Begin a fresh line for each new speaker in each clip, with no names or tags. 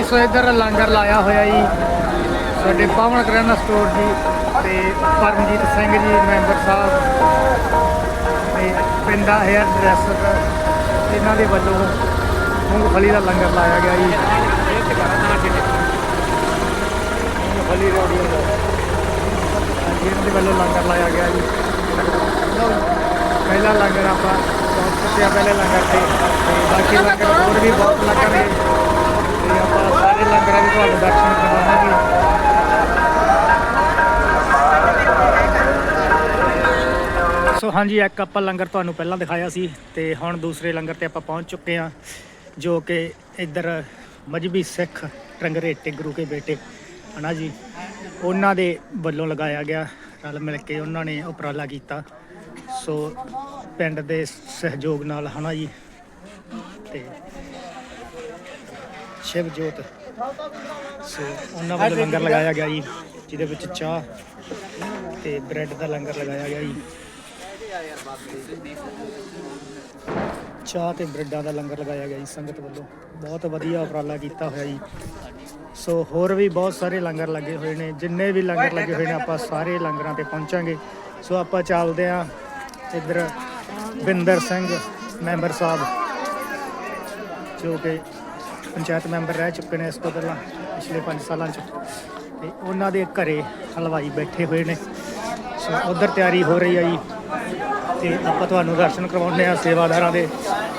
ਹਾਂਜੀ, ਸੋ ਇੱਧਰ ਲੰਗਰ ਲਾਇਆ ਹੋਇਆ ਜੀ। ਸਾਡੇ ਪਾਵਨ ਕਰਿਆਨਾ ਸਟੋਰ ਜੀ ਤੇ ਪਰਮਜੀਤ ਸਿੰਘ ਜੀ, ਮੈਂਬਰ ਸਾਹਿਬ ਤੇ ਪਿੰਡਾ ਹੇਅਰ ਡਰੈਸਰ ਇਹਨਾਂ ਦੇ ਵੱਲੋਂ ਮੂੰਗਫਲੀ ਦਾ ਲੰਗਰ ਲਾਇਆ ਗਿਆ ਜੀ। ਮੂੰਗਫਲੀ ਰੋੜੀਆਂ ਦਾ। ਹਾਂਜੀ, ਇਹਨਾਂ ਦੇ ਵੱਲੋਂ ਲੰਗਰ ਲਾਇਆ ਗਿਆ ਜੀ। ਪਹਿਲਾ ਲੰਗਰ ਆਪਾਂ ਪਹੁੰਚ ਚੁੱਕਿਆ ਪਹਿਲੇ ਲੰਗਰ ਤੇ ਤੇ ਬਾਕੀ ਲੰਗਰ ਹੋਰ ਵੀ ਬਹੁਤ ਲੱਗਣਗੇ। ਤੇ ਸਾਰੇ ਤੁਹਾਨੂੰ ਦਰਸ਼ਨ ਕਰਵਾਵਾਂਗੇ ਸੋ ਹਾਂਜੀ, ਇੱਕ ਆਪਾਂ ਲੰਗਰ ਤੁਹਾਨੂੰ ਪਹਿਲਾਂ ਦਿਖਾਇਆ ਸੀ ਤੇ ਹੁਣ ਦੂਸਰੇ ਲੰਗਰ ਤੇ ਆਪਾਂ ਪਹੁੰਚ ਚੁੱਕੇ ਹਾਂ, ਜੋ ਕਿ ਇੱਧਰ ਮਜਬੀ ਸਿੱਖ ਰੰਗਰੇਟੇ ਗੁਰੂ ਕੇ ਬੇਟੇ। ਹਨਾ ਜੀ? ਉਹਨਾਂ ਦੇ ਵੱਲੋਂ ਲਗਾਇਆ ਗਿਆ, ਰਲ ਮਿਲ ਕੇ ਉਹਨਾਂ ਨੇ ਉਪਰਾਲਾ ਕੀਤਾ। ਸੋ ਪਿੰਡ ਦੇ ਸਹਿਯੋਗ ਨਾਲ, ਹਨਾ ਜੀ? ਤੇ ਸ਼ਿਵ ਜੋਤ ਸੋ ਉਹਨਾਂ ਵੱਲੋਂ ਲੰਗਰ ਲਗਾਇਆ ਗਿਆ ਜੀ ਜਿਹਦੇ ਵਿੱਚ ਚਾਹ ਤੇ ਬ੍ਰੈਡ ਦਾ ਲੰਗਰ ਲਗਾਇਆ ਗਿਆ ਜੀ। ਚਾਹ ਤੇ ਬ੍ਰੈਡਾਂ ਦਾ ਲੰਗਰ ਲਗਾਇਆ ਗਿਆ ਜੀ ਸੰਗਤ ਵੱਲੋਂ। ਬਹੁਤ ਵਧੀਆ ਉਪਰਾਲਾ ਕੀਤਾ ਹੋਇਆ ਜੀ। ਸੋ ਹੋਰ ਵੀ ਬਹੁਤ ਸਾਰੇ ਲੰਗਰ ਲੱਗੇ ਹੋਏ ਨੇ ਜਿੰਨੇ ਵੀ ਲੰਗਰ ਲੱਗੇ ਹੋਏ ਨੇ ਆਪਾਂ ਸਾਰੇ ਲੰਗਰਾਂ ਤੇ ਪਹੁੰਚਾਂਗੇ। ਸੋ ਆਪਾਂ ਚੱਲਦੇ ਆਂ ਇੱਧਰ ਬਿੰਦਰ ਸਿੰਘ ਮੈਂਬਰ ਸਾਹਿਬ ਜੋ ਕਿ ਪੰਚਾਇਤ ਮੈਂਬਰ ਰਹਿ ਚੁੱਕੇ ਨੇ ਇਸ ਤੋਂ ਪਹਿਲਾਂ ਪਿਛਲੇ 5 ਸਾਲਾਂ 'ਚ। ਤੇ ਉਹਨਾਂ ਦੇ ਘਰੇ ਹਲਵਾਈ ਬੈਠੇ ਹੋਏ ਨੇ। ਸੋ ਉਧਰ ਤਿਆਰੀ ਹੋ ਰਹੀ ਆ ਜੀ। ਤੇ ਆਪਾਂ ਤੁਹਾਨੂੰ ਦਰਸ਼ਨ ਕਰਵਾਉਂਦੇ ਆ ਸੇਵਾਦਾਰਾਂ ਦੇ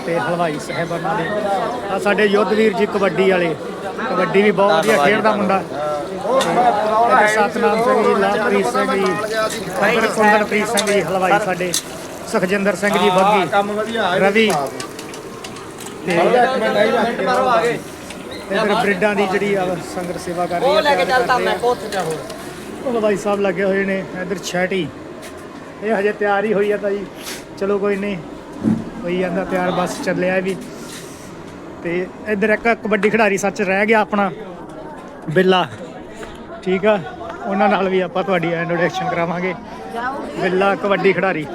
ਤੇ ਹਲਵਾਈ ਸਾਹਿਬਾਨਾਂ ਦੇ। ਆ ਸਾਡੇ ਯੁੱਧਵੀਰ ਜੀ ਕਬੱਡੀ ਵਾਲੇ। ਕਬੱਡੀ ਵੀ ਬਹੁਤ ਵਧੀਆ ਖੇਡਦਾ ਮੁੰਡਾ। ਤੇ ਸਤਨਾਮ ਸਿੰਘ ਜੀ ਲਾਪ੍ਰੀਤ ਸਿੰਘ ਜੀ ਖੰਦਰ ਸਿੰਘ ਜੀ ਹਲਵਾਈ ਸਾਡੇ। ਸੁਖਜਿੰਦਰ ਸਿੰਘ ਜੀ ਬੱਗੀ ਤੇ ਇਧਰ ਬ੍ਰਿਡਾਂ ਦੀ ਜਿਹੜੀ ਆ ਸੰਗਤ ਸੇਵਾ ਕਰ ਰਹੀ ਹੈ
ਉਹ ਲੈ ਕੇ ਚੱਲਦਾ ਮੈਂ। ਕੋਥ ਜਾ ਹੋਰ।
ਉਹ ਹਲਵਾਈ ਸਾਹਿਬ ਲੱਗੇ ਹੋਏ ਨੇ ਇਧਰ ਛੈਟੀ ਇਹ ਹਜੇ ਤਿਆਰ ਹੀ ਹੋਈ ਆ ਤਾਂ ਜੀ ਚਲੋ ਕੋਈ ਨਹੀਂ ਹੋਈ ਜਾਂਦਾ ਤਿਆਰ ਬਸ ਚੱਲਿਆ ਵੀ। ਤੇ ਇਧਰ ਇੱਕ ਕਬੱਡੀ ਖਿਡਾਰੀ ਸੱਚ ਰਹਿ ਗਿਆ ਆਪਣਾ ਬਿੱਲਾ। ਠੀਕ ਆ ਉਹਨਾਂ ਨਾਲ ਵੀ ਆਪਾਂ ਤੁਹਾਡੀ ਇੰਟਰੋਡਕਸ਼ਨ ਕਰਾਵਾਂਗੇ। ਬਿੱਲਾ ਕਬੱਡੀ ਖਿਡਾਰੀ।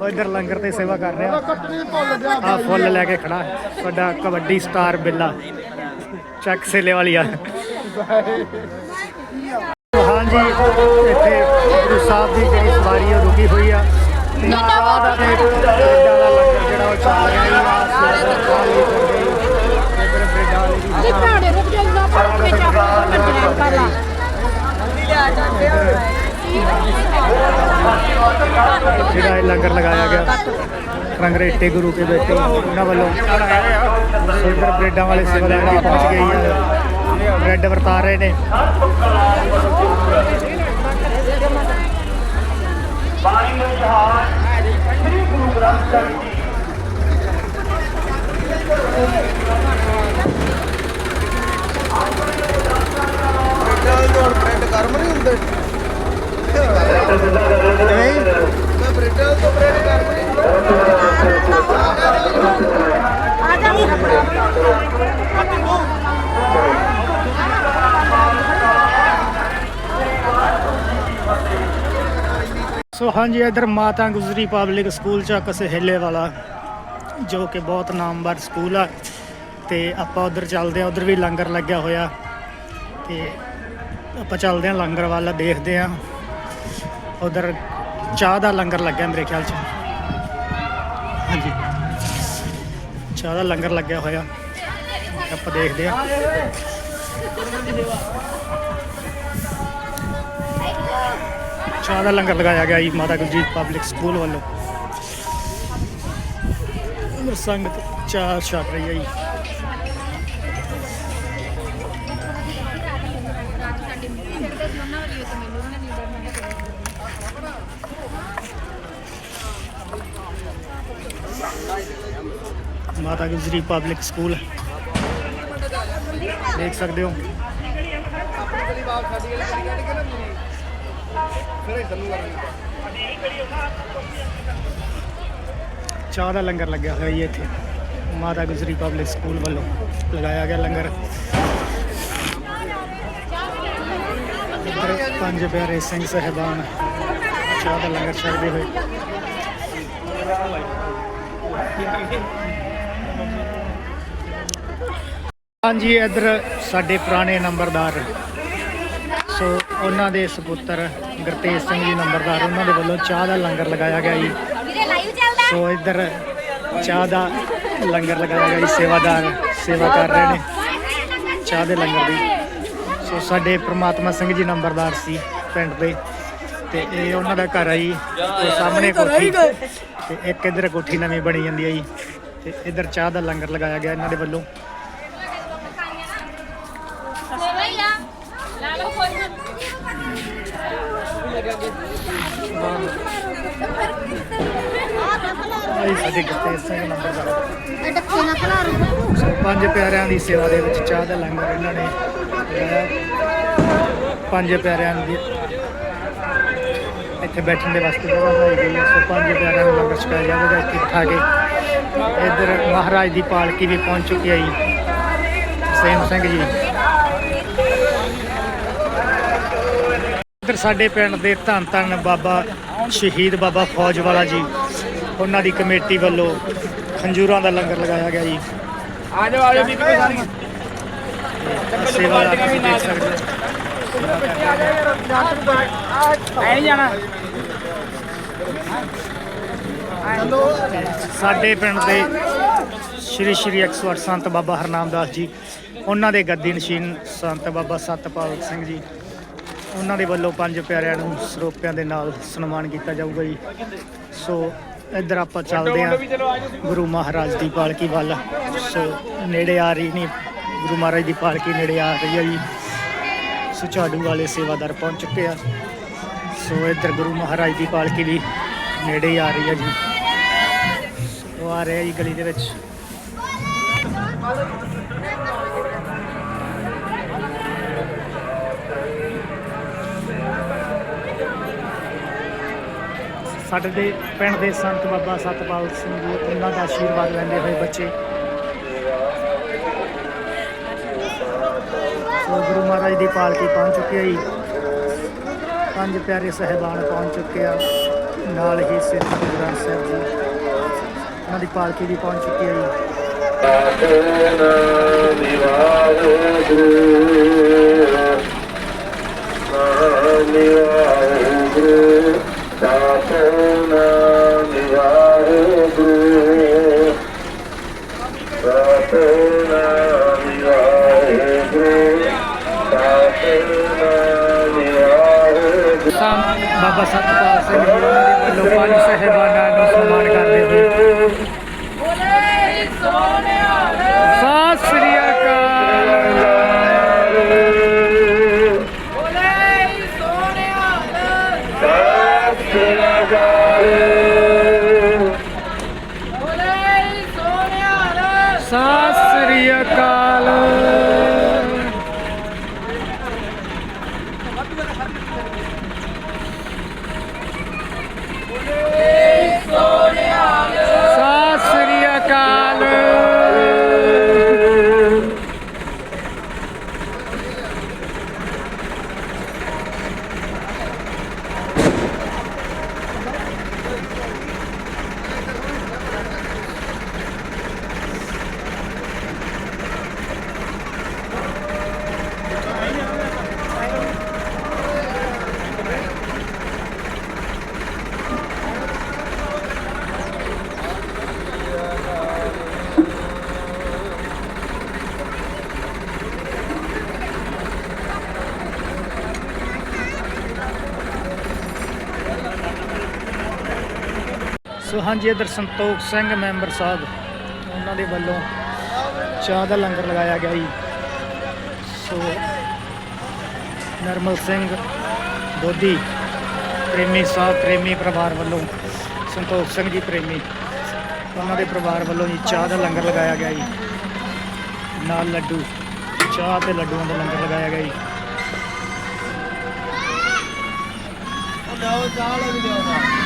ਉਹ ਇਧਰ ਲੰਗਰ ਤੇ ਸੇਵਾ ਕਰ ਰਿਹਾ। ਆ ਫੁੱਲ ਲੈ ਕੇ ਖੜਾ। ਹੈ ਸਾਡਾ ਕਬੱਡੀ ਸਟਾਰ ਬਿੱਲਾ। ਚੱਕ ਸੇਲੇ ਵਾਲੀ ਆ। ਹਾਂਜੀ ਇੱਥੇ ਗੁਰੂ ਸਾਹਿਬ ਦੀ ਜਿਹੜੀ ਸਵਾਰੀ ਉਹ ਰੁਕੀ ਹੋਈ ਆ। ਦਾ ਤੇ ਲੰਗਰ ਜਿਹੜਾ ਉਹ ਚੱਲ ਰਿਹਾ ਜੀ ਆ ਕਾਲੀ ਫਿਰਦੇ ਇਧਰ ਬ੍ਰੈਡਾਂ ਵਾਲੀ ਦੀ
ਜੀ ਭਰਾੜੇ ਰੁਕ ਜਾ ਨਾ ਪਰ ਵਿੱਚ ਆਪਾਂ ਕੰਟਰੋਲ ਕਰ ਲਾ
ਜਿਹੜਾ ਇਹ ਲੰਗਰ ਲਗਾਇਆ ਗਿਆ ਰੰਗਰੇਟੇ ਗੁਰੂ ਕੇ ਬੇਟੇ ਉਹਨਾਂ ਵੱਲੋਂ ਇਧਰ ਬ੍ਰੈਡਾਂ ਵਾਲੇ ਸੇਵਾਦਾਰ ਵੀ ਪਹੁੰਚ ਗਏ ਆ। ਬ੍ਰੈਡ ਵਰਤਾ ਰਹੇ ਨੇ।
ਚੱਲ ਜੋੜ ਪ੍ਰਿੰਟ ਕਰਮ ਨਹੀਂ ਹੁੰਦੇ ਮੈਂ ਪ੍ਰਿੰਟ ਤੋਂ ਪ੍ਰਿੰਟ ਕਰਮ ਨਹੀਂ
ਆ ਜਾ
ਸੋ ਹਾਂਜੀ, ਇਧਰ ਮਾਤਾ ਗੁਜਰੀ ਪਬਲਿਕ ਸਕੂਲ ਚੱਕ ਸਹੇਲੇ ਵਾਲਾ, ਜੋ ਕਿ ਬਹੁਤ ਨਾਮਵਰ ਸਕੂਲ ਆ। ਤੇ ਆਪਾਂ ਉਧਰ ਚੱਲਦੇ ਆ ਉਧਰ ਵੀ ਲੰਗਰ ਲੱਗਿਆ ਹੋਇਆ। ਤੇ ਆਪਾਂ ਚੱਲਦੇ ਆ ਲੰਗਰ ਵੱਲ ਦੇਖਦੇ ਆ ਉਧਰ ਚਾਹ ਦਾ ਲੰਗਰ ਲੱਗਿਆ ਮੇਰੇ ਖਿਆਲ ਚ। ਹਾਂਜੀ। ਚਾਹ ਦਾ ਲੰਗਰ ਲੱਗਿਆ ਹੋਇਆ। ਆਪਾਂ ਦੇਖਦੇ ਆ ਚਾਹ ਦਾ ਲੰਗਰ ਲਗਾਇਆ ਗਿਆ ਜੀ ਮਾਤਾ ਗੁਰਜੀਤ ਪਬਲਿਕ ਸਕੂਲ ਵੱਲੋਂ। ਅੰਦਰ ਸੰਗਤ ਚਾਹ ਛਕ ਰਹੀ ਹੈ ਜੀ। ਮਾਤਾ ਗੁਜਰੀ ਪਬਲਿਕ ਸਕੂਲ ਦੇਖ ਸਕਦੇ ਹੋ। ਚਾਹ ਦਾ ਲੰਗਰ ਲੱਗਿਆ ਹੋਇਆ ਜੀ ਇੱਥੇ। ਮਾਤਾ ਗੁਜਰੀ ਪਬਲਿਕ ਸਕੂਲ ਵੱਲੋਂ ਲਗਾਇਆ ਗਿਆ ਲੰਗਰ। ਇੱਧਰ ਪੰਜ ਪਿਆਰੇ ਸਿੰਘ ਸਹਿਬਾਨ ਚਾਹ ਦਾ ਲੰਗਰ ਛਕਦੇ ਹੋਏ। ਹਾਂਜੀ ਇੱਧਰ ਸਾਡੇ ਪੁਰਾਣੇ ਨੰਬਰਦਾਰ। ਸੋ ਉਹਨਾਂ ਦੇ ਸੁਪੁੱਤਰ ਗੁਰਤੇਜ ਸਿੰਘ ਜੀ ਨੰਬਰਦਾਰ ਉਹਨਾਂ ਦੇ ਵੱਲੋਂ ਚਾਹ ਦਾ ਲੰਗਰ ਲਗਾਇਆ ਗਿਆ ਜੀ। ਸੋ ਇੱਧਰ ਚਾਹ ਦਾ ਲੰਗਰ ਲਗਾਇਆ ਗਿਆ ਜੀ ਸੇਵਾਦਾਰ ਸੇਵਾ ਕਰ ਰਹੇ ਨੇ। ਚਾਹ ਦੇ ਲੰਗਰ ਦੀ। ਸੋ ਸਾਡੇ ਪ੍ਰਮਾਤਮਾ ਸਿੰਘ ਜੀ ਨੰਬਰਦਾਰ ਸੀ ਪਿੰਡ ਦੇ। ਤੇ ਇਹ ਉਹਨਾਂ ਦਾ ਘਰ ਆ ਜੀ ਤੇ ਸਾਹਮਣੇ ਕੋਠੀ। ਤੇ ਇੱਕ ਇੱਧਰ ਕੋਠੀ ਨਵੀਂ ਬਣੀ ਜਾਂਦੀ ਹੈ ਜੀ ਤੇ ਇੱਧਰ ਚਾਹ ਦਾ ਲੰਗਰ ਲਗਾਇਆ ਗਿਆ ਇਹਨਾਂ ਦੇ ਵੱਲੋਂ। ਸਾਡੇ ਗੁਰਤੇਜ ਸਿੰਘ ਨੰਬਰਦਾਰ
ਡੱਕੇ ਨਾ ਖਲਾਰੂ
ਸੋ ਪੰਜ ਪਿਆਰਿਆਂ ਦੀ ਸੇਵਾ ਦੇ ਵਿੱਚ ਚਾਹ ਦਾ ਲੰਗਰ ਇਹਨਾਂ ਨੇ ਪੰਜ ਪਿਆਰਿਆਂ ਦੀ ਇੱਥੇ ਬੈਠਣ ਦੇ ਵਾਸਤੇ ਜਗ੍ਹਾ ਬਣਾਈ ਗਈ ਹੈ ਸੋ ਪੰਜ ਪਿਆਰਿਆਂ ਨੂੰ ਲੰਗਰ ਛਕਾਇਆ ਜਾਵੇਗਾ ਇੱਥੇ ਬਿਠਾ ਕੇ ਇੱਧਰ ਮਹਾਰਾਜ ਦੀ ਪਾਲਕੀ ਵੀ ਪਹੁੰਚ ਚੁੱਕੀ ਹੈ ਜੀ ਸੇਮ ਸਿੰਘ ਜੀ ਇੱਧਰ ਸਾਡੇ ਪਿੰਡ ਦੇ ਧੰਨ ਧੰਨ ਬਾਬਾ ਸ਼ਹੀਦ ਬਾਬਾ ਫੌਜ ਵਾਲਾ ਜੀ ਉਹਨਾਂ ਦੀ ਕਮੇਟੀ ਵੱਲੋਂ ਖੰਜੂਰਾਂ ਦਾ ਲੰਗਰ ਲਗਾਇਆ ਗਿਆ ਜੀ
ਆ ਜਾਓ ਆ ਜਾਓ ਬੀਬੀ ਸਾਰੀਆਂ
ਸੇਵਾ ਦਾ ਤੁਸੀਂ ਦੇਖ ਸਕਦੇ ਹੋ
ਐ ਜਾਣਾ।
ਸਾਡੇ ਪਿੰਡ ਦੇ ਸ਼੍ਰੀ ਸ਼੍ਰੀ 108 ਸੰਤ ਬਾਬਾ ਹਰਨਾਮਦਾਸ ਜੀ ਉਹਨਾਂ ਦੇ ਗੱਦੀ ਨਸ਼ੀਨ ਸੰਤ ਬਾਬਾ ਸਤਪਾਲ ਸਿੰਘ ਜੀ ਉਹਨਾਂ ਦੇ ਵੱਲੋਂ ਪੰਜ ਪਿਆਰਿਆਂ ਨੂੰ ਸਰੋਪਿਆਂ ਦੇ ਨਾਲ ਸਨਮਾਨ ਕੀਤਾ ਜਾਊਗਾ ਜੀ। ਸੋ ਇੱਧਰ ਆਪਾਂ ਚੱਲਦੇ ਹਾਂ ਗੁਰੂ ਮਹਾਰਾਜ ਦੀ ਪਾਲਕੀ ਵੱਲ। ਸੋ ਨੇੜੇ ਆ ਰਹੀ ਨਹੀਂ ਗੁਰੂ ਮਹਾਰਾਜ ਦੀ ਪਾਲਕੀ ਨੇੜੇ ਆ ਰਹੀ ਹੈ ਜੀ। ਸੋ ਝਾੜੂ ਵਾਲੇ ਸੇਵਾਦਾਰ ਪਹੁੰਚ ਚੁੱਕੇ ਆ। ਸੋ ਇੱਧਰ ਗੁਰੂ ਮਹਾਰਾਜ ਦੀ ਪਾਲਕੀ ਵੀ ਨੇੜੇ ਹੀ ਆ ਰਹੀ ਹੈ ਜੀ। ਉਹ ਆ ਰਿਹਾ ਜੀ ਗਲੀ ਦੇ ਵਿੱਚ। ਸਾਡੇ ਦੇ ਪਿੰਡ ਦੇ ਸੰਤ ਬਾਬਾ ਸਤਪਾਲ ਸਿੰਘ ਜੀ, ਉਹਨਾਂ ਦਾ ਆਸ਼ੀਰਵਾਦ ਲੈਂਦੇ ਹੋਏ ਬੱਚੇ। ਸੋ ਗੁਰੂ ਮਹਾਰਾਜ ਦੀ ਪਾਲਕੀ ਪਹੁੰਚ ਚੁੱਕੀ ਹੈ ਜੀ। ਪੰਜ ਪਿਆਰੇ ਸਹਿਬਾਨ ਪਹੁੰਚ ਚੁੱਕੇ ਆ। ਨਾਲ ਹੀ ਸਿੱਖ ਗੁਰੂ ਗ੍ਰੰਥ ਸਾਹਿਬ ਜੀ। ਉਹਨਾਂ ਦੀ ਪਾਲਕੀ ਵੀ ਪਹੁੰਚ ਚੁੱਕੀ ਹੈ ਜੀ। ਬਾਬਾ ਸਤਪਾਲ ਸਿੰਘ ਜੀ ਦੇ ਵੱਲੋਂ ਪੰਜ ਸਹਿਬਾਨਾਂ ਨੂੰ ਸਨਮਾਨ ਕਰਦੇ ਹੋਏ। ਸਤਿ ਸ੍ਰੀ ਅਕਾਲ। ਸਤਿ ਸੋ ਹਾਂਜੀ, ਇਧਰ ਸੰਤੋਖ ਸਿੰਘ, ਮੈਂਬਰ ਸਾਹਿਬ, ਉਹਨਾਂ ਦੇ ਵੱਲੋਂ ਚਾਹ ਦਾ ਲੰਗਰ ਲਗਾਇਆ ਗਿਆ ਜੀ। ਸੋ ਨਰਮਲ ਸਿੰਘ ਬੋਧੀ, ਪ੍ਰੇਮੀ ਸਾਹਿਬ, ਪ੍ਰੇਮੀ ਪਰਿਵਾਰ ਵੱਲੋਂ, ਸੰਤੋਖ ਸਿੰਘ ਜੀ ਪ੍ਰੇਮੀ, ਉਹਨਾਂ ਦੇ ਪਰਿਵਾਰ ਵੱਲੋਂ ਜੀ ਚਾਹ ਦਾ ਲੰਗਰ ਲਗਾਇਆ ਗਿਆ ਜੀ। ਨਾਲ ਲੱਡੂ, ਚਾਹ ਤੇ ਲੱਡੂਆਂ ਦਾ ਲੰਗਰ ਲਗਾਇਆ ਗਿਆ ਜੀ।
ਲਿਆਓ, ਚਾਹ ਲੈ ਕੇ